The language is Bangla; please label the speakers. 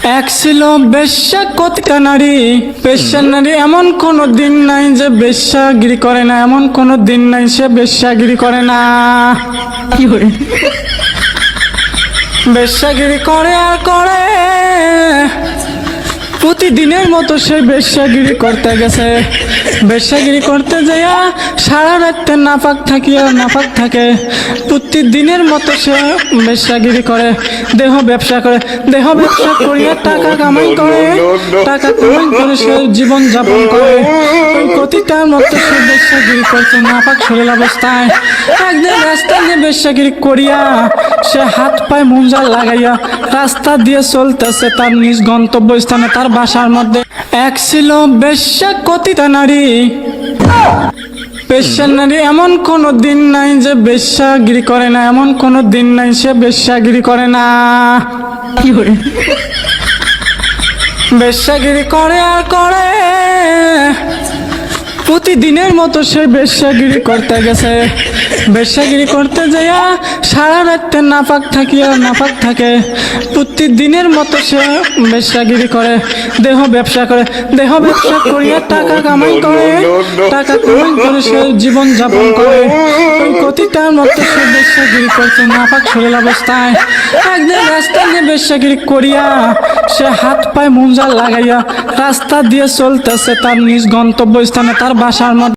Speaker 1: এক ছিল বেশ্যা কতিকা নারী বেশ্যা নারী এমন কোনো দিন নাই যে বেশ্যাগিরি করে না এমন কোনো দিন নাই সে বেশ্যাগিরি করে না।
Speaker 2: কি করে
Speaker 1: বেশ্যাগিরি করে আর করে। প্রতিদিনের মতো সে বেশ্যাগিরি করতে গেছে। বেশ্যাগিরি করতে যাইয়া সারা রাত্রে নাপাক থাকিয়া, নাপাক থাকে। প্রতিদিনের মতো সে বেশ্যাগিরি করে, দেহ ব্যবসা করে। দেহ ব্যবসা করিয়া টাকা কামাই করে, টাকা কামাই করে সে জীবন যাপন করে। ওই প্রতিটার মতো বেশ্যাগিরি করছে নাপাক শরীর অবস্থায়। একদিন রাস্তায় যে বেশ্যাগিরি করিয়া সে হাত পায়ে মোজা লাগাইয়া রাস্তা দিয়ে চলতেছে তার নিজ গন্তব্য স্থানে তার বাসার মধ্যে। এক ছিল বেশ্যা নারী। নারী এমন কোনো দিন নাই যে বেশ্যাগিরি করে না এমন কোনো দিন নাই সে বেশ্যাগিরি করে না।
Speaker 2: কি করে
Speaker 1: বেশ্যাগিরি করে আর করে প্রতিদিনের মতো সে বেশ্যাগিরি করতে গেছে। বেশ্যাগিরি করতে যাইয়া সারা রাত্রে নাপাক থাকি আর নাপাক থাকে। প্রতিদিনের মতো সে বেশ্যাগিরি করে দেহ ব্যবসা করে। দেহ ব্যবসা করিয়া টাকা কামাই করে টাকা কামাই করে সে জীবন যাপন করে। ওই প্রতিটার মতো সে বেশ্যাগিরি করছে নাপাক শরীর অবস্থায়। একদিন রাস্তা যে বেশ্যাগিরি করিয়া সে হাত পায়ে মুঞ্জা লাগাইয়া রাস্তা দিয়ে চলতেছে তার নিজ গন্তব্য স্থানে তার বাসার মধ্যে।